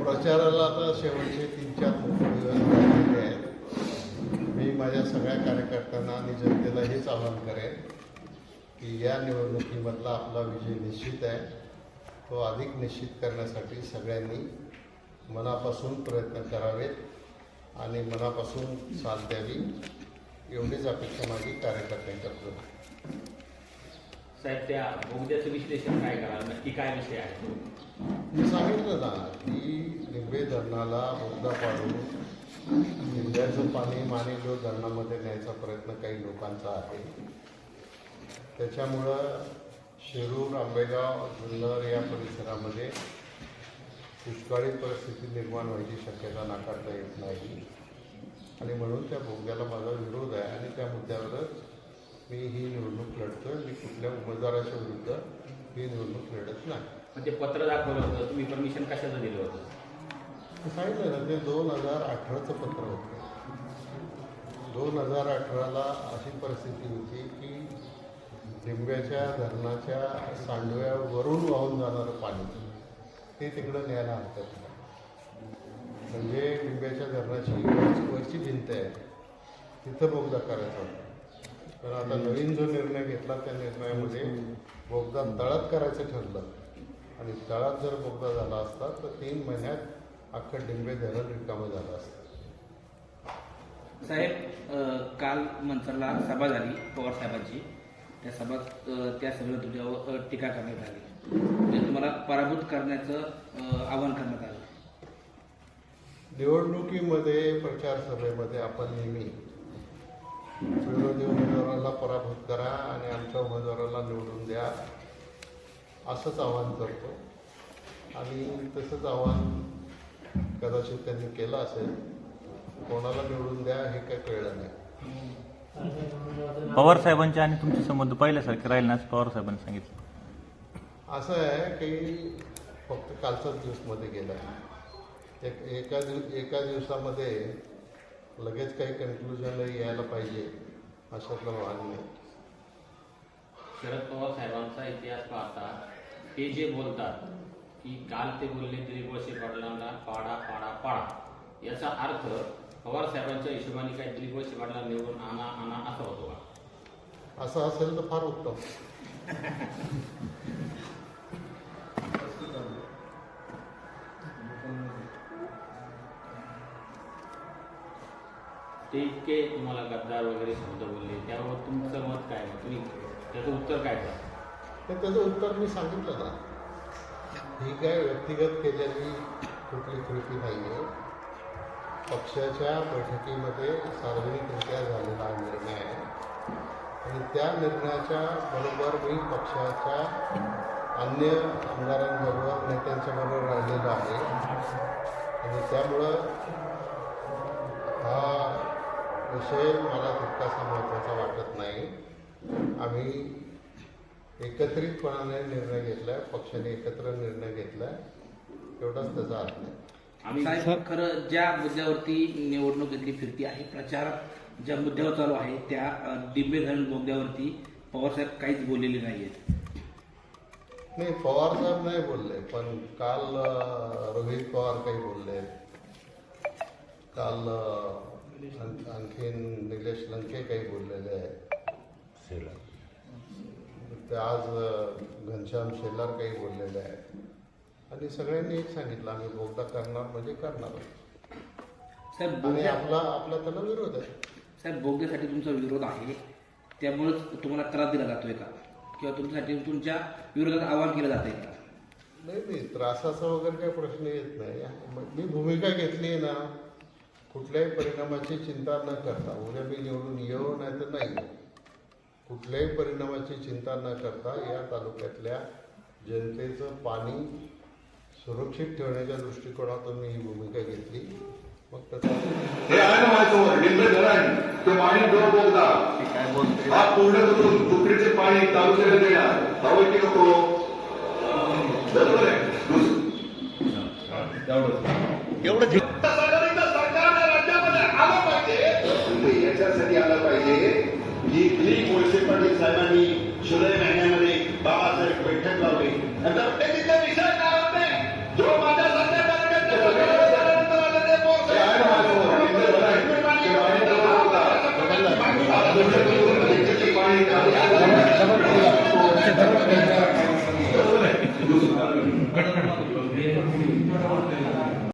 प्रचाराला आता शेवटचे तीन चार दिवस राहिलेले आहेत मी माझ्या सगळ्या कार्यकर्त्यांना आणि जनतेला हेच आवाहन करेन की या निवडणुकीमधला आपला विजय निश्चित आहे तो अधिक निश्चित करण्यासाठी सगळ्यांनी मनापासून प्रयत्न करावेत आणि मनापासून साथ द्यावी एवढीच अपेक्षा माझी कार्यकर्त्यांकडून आहे. साहेब त्या बोगद्याचं विश्लेषण काय कराल नक्की काय विषय आहे? तो? मी सांगितलं ना की लिंबे धरणाला बोगदा पाडून जिल्ह्याचं पाणी मानेलो धरणामध्ये न्यायचा प्रयत्न काही लोकांचा आहे. त्याच्यामुळं शिरूर आंबेगाव जुन्नर या परिसरामध्ये दुष्काळी परिस्थिती निर्माण व्हायची शक्यता नाकारता येत नाही. आणि म्हणून त्या बोगद्याला माझा विरोध आहे आणि त्या मुद्द्यावरच मी ही निवडणूक लढतोय मी कुठल्या उमेदवाराच्या विरुद्ध ही निवडणूक लढत नाही. पण ते पत्र दाखवलं होतं तुम्ही परमिशन कशाचं दिलं होतं? सांगितलं ना ते दोन हजार अठराचं पत्र होतं. दोन हजार अठराला अशी परिस्थिती होती की लिंब्याच्या धरणाच्या सांडव्यावरून वाहून जाणारं पाणी ते तिकडं न्यायला हरकत नाही. म्हणजे लिंब्याच्या धरणाची वरची वरची भिंत आहे तिथं बोगदा करायचा होता. पण आता नवीन जो निर्णय घेतला त्या निर्णयामध्ये बोगदा तळात करायचं ठरलं. आणि तळात जर बोगदा झाला असता तर तीन महिन्यात अख्खं डिंबे धरण रिकामं झालं असतं. साहेब काल मनसरला सभा झाली पवार साहेबांची. त्या सभा त्या सभेला तुझ्यावर टीका करण्यात आली. म्हणजे तुम्हाला पराभूत करण्याचं आवाहन करण्यात आलं. निवडणुकीमध्ये प्रचार सभेमध्ये आपण नेहमी विरोधी उमेदवाराला पराभूत करा आणि आमच्या उमेदवाराला निवडून द्या. असंच आवाहन करतो. आणि तसंच आवाहन कदाचित त्यांनी केलं असेल कोणाला निवडून द्या हे काही कळलं नाही. पवार साहेबांचे आणि तुमचे संबंध पहिल्यासारखे राहील ना पवार साहेबांनी सांगितलं. असं आहे की फक्त कालचाच दिवसमध्ये गेला. एक एका दिव एका दिवसामध्ये लगेच काही कन्क्लुजनला यायला पाहिजे अशातलं भाग नाही. शरद पवार साहेबांचा इतिहास पाहता ते जे बोलतात की काल ते बोलले दिलीप वळसे पाटलांना पाडा पाडा पाडा याचा अर्थ पवार साहेबांच्या हिशोबाने काय दिलीप वळसे पाटला निवडून आणा आणा असा होतो का? असं असेल तर फार उत्तम. ते इतके तुम्हाला गद्दार वगैरे शब्द बोलले त्यावर तुमचं मत काय तुम्ही त्याचं उत्तर काय द्या? तर त्याचं उत्तर मी सांगितलं ना ही काय व्यक्तिगत केलेली कुठली कृती नाही आहे पक्षाच्या बैठकीमध्ये सार्वजनिकरित्या झालेला हा निर्णय आहे. आणि त्या निर्णयाच्या बरोबर मी पक्षाच्या अन्य आमदारांबरोबर नेत्यांच्याबरोबर राहिलेलो आहे. आणि त्यामुळं हा विषय मला तितकासा महत्त्वाचा वाटत नाही. आम्ही एकत्रितपणाने निर्णय घेतलाय पक्षाने एकत्र निर्णय घेतलाय एवढाच त्याचा अर्थ आहे. आम्ही साहेब खरं ज्या मुद्द्यावरती निवडणूक इथली फिरती आहे प्रचार ज्या मुद्द्यावर चालू आहे त्या दिव्य धरण बोगद्यावरती पवार साहेब काहीच बोललेले नाही आहेत नाही पवार साहेब नाही बोलले पण काल रोहित पवार काही बोलले काल आण- आणखीन निलेश लंके काही बोललेले आहेत. ते आज घनश्याम शेलार काही बोललेले आहेत. आणि सगळ्यांनी एक सांगितलं आम्ही बोगदा करणार म्हणजे करणार. साहेब आणि आपला आपला त्याला विरोध आहे. साहेब बोगद्यासाठी तुमचा विरोध आहे. त्यामुळेच तुम्हाला त्रास दिला जातोय का किंवा तुमच्यासाठी तुमच्या विरोधात आवाहन केलं जात आहे का नाही नाही त्रासाचा वगैरे काही प्रश्न येत नाही. मग मी भूमिका घेतली आहे ना कुठल्याही परिणामाची चिंता न करता उद्या मी निवडून येऊ नाही तर नाही येऊ. कुठल्याही परिणामाची चिंता न करता या तालुक्यातल्या जनतेचं पाणी सुरक्षित ठेवण्याच्या दृष्टिकोनातून मी ही भूमिका घेतली. मग पूर्ण करून तुकडीचे पाणी तालुक्याला देणार. हवं की नको बरोबर आहे. सरकारने राज्यामध्ये आलं पाहिजे याच्यासाठी आलं पाहिजे की दिलीप वळसे पाटील साहेबांनी जुलै महिन्यामध्ये बाबासाहेब बैठक लावली. नंतर ते तिथे विषय काय होते? जो माझ्या सध्या